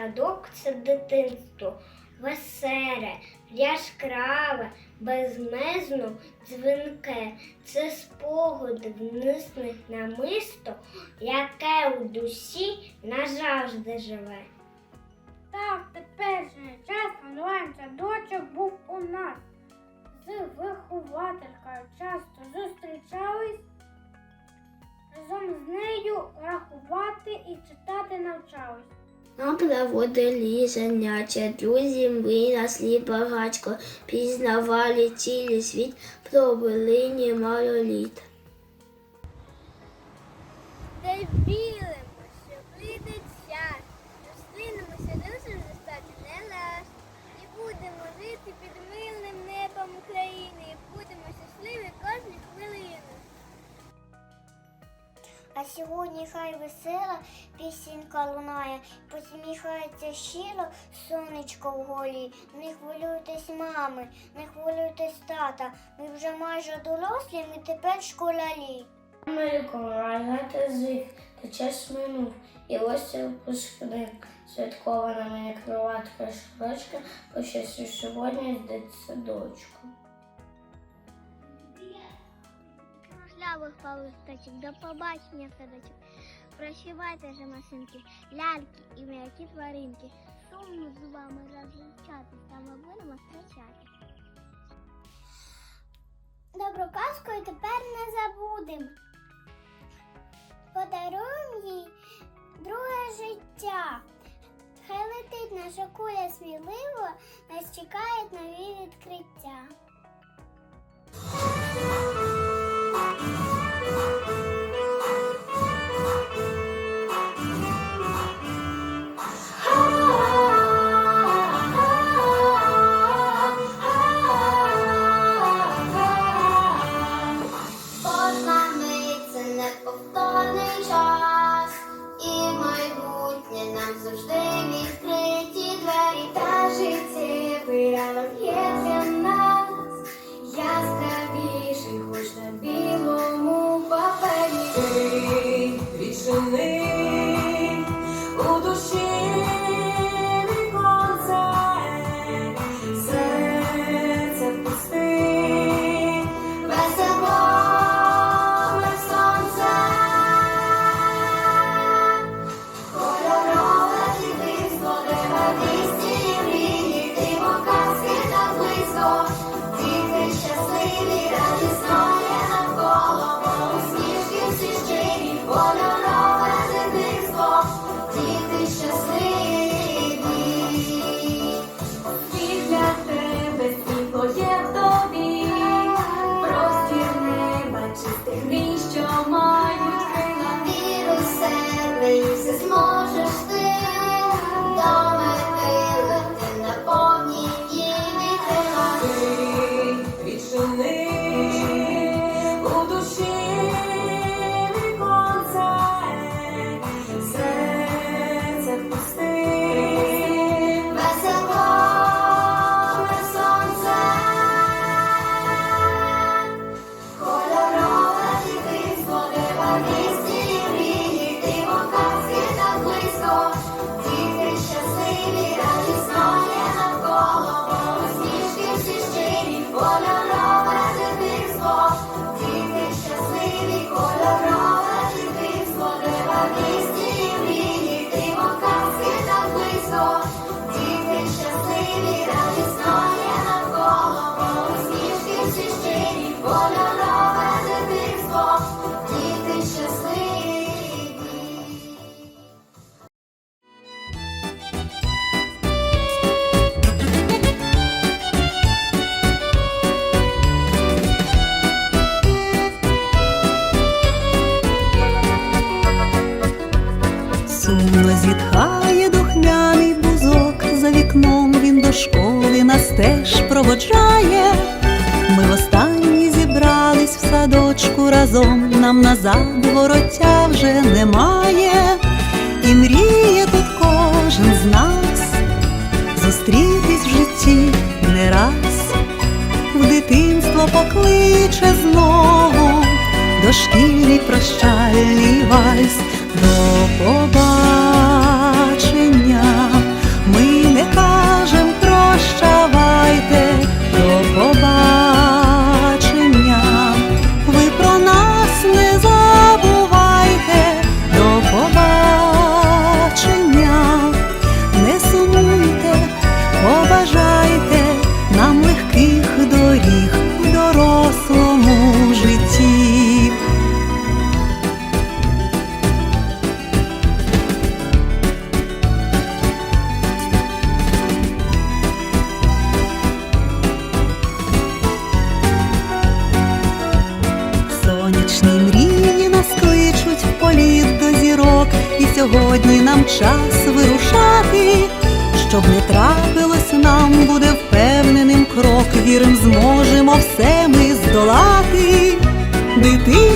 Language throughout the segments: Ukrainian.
Садок це дитинство, веселе, яскраве, безмезно дзвінке. Це спогади внесних намисто, яке у душі назавжди живе. Так, теперішній час онлайн садочок був у нас. З вихователькою часто зустрічались. Разом з нею рахувати і читати навчались. Нам проводили заняття, друзі виросли багатько, пізнавали цілий світ, пробули немало літ. Де що прийде час, зустрінемося дуже вже стати не раз. І будемо жити під мирним небом України, А сьогодні хай весела пісенька лунає, посміхається щиро сонечко вголі. Не хвилюйтесь, мами, не хвилюйтесь тата. Ми вже майже дорослі, ми тепер школярі. Америку, грати звик, та час минув, і ось це випускник. Святкована мені кроватка шрочка, по щастю сьогодні з дитсадочку. Можливих палисточок, до побачення садочок. Прощавайте же машинки, ляльки і м'які тваринки. Сумно з вами розлучатись, та ми будемо зустрічати. Добру казку і тепер не забудем. Подаруємо їй друге життя. Хай летить наша куля сміливо, нас чекають нові відкриття. Зітхає духмяний бузок, за вікном він до школи нас теж проводжає. Ми востаннє зібрались в садочку разом, нам назад вороття вже немає, і мріє тут кожен з нас зустрітись в житті не раз, в дитинство покличе знову, дошкільний прощальний вальс. До побачення сьогодні нам час вирушати, щоб не трапилось нам, буде впевненим крок, вірим, зможемо все ми здолати. Дитинство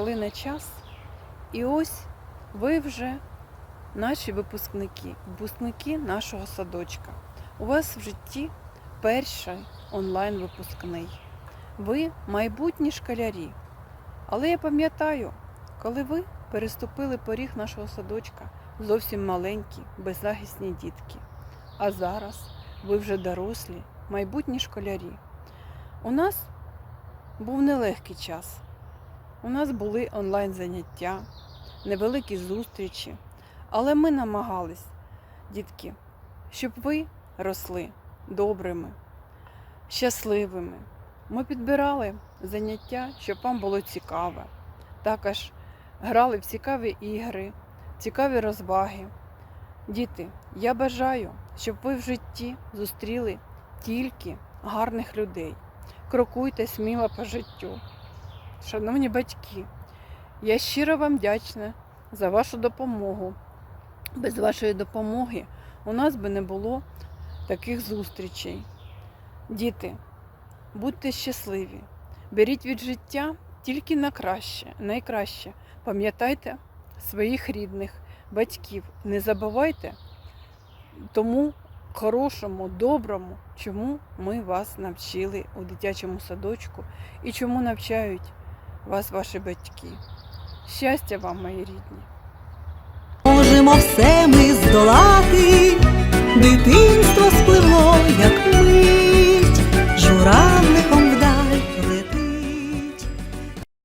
швидко лине час, і ось ви вже наші випускники, випускники нашого садочка. У вас в житті перший онлайн-випускний. Ви майбутні школярі. Але я пам'ятаю, коли ви переступили поріг нашого садочка, зовсім маленькі, беззахисні дітки. А зараз ви вже дорослі, майбутні школярі. У нас був нелегкий час. У нас були онлайн-заняття, невеликі зустрічі, але ми намагались, дітки, щоб ви росли добрими, щасливими. Ми підбирали заняття, щоб вам було цікаве. Також грали в цікаві ігри, цікаві розваги. Діти, я бажаю, щоб ви в житті зустріли тільки гарних людей крокуйте сміло по життю. Шановні батьки, я щиро вам вдячна за вашу допомогу. Без вашої допомоги у нас би не було таких зустрічей. Діти, будьте щасливі, беріть від життя тільки на краще, найкраще. Пам'ятайте своїх рідних, батьків. Не забувайте тому хорошому, доброму, чому ми вас навчили у дитячому садочку і чому навчають вас ваші батьки. Щастя вам, мої рідні! Можемо все ми здолати, дитинство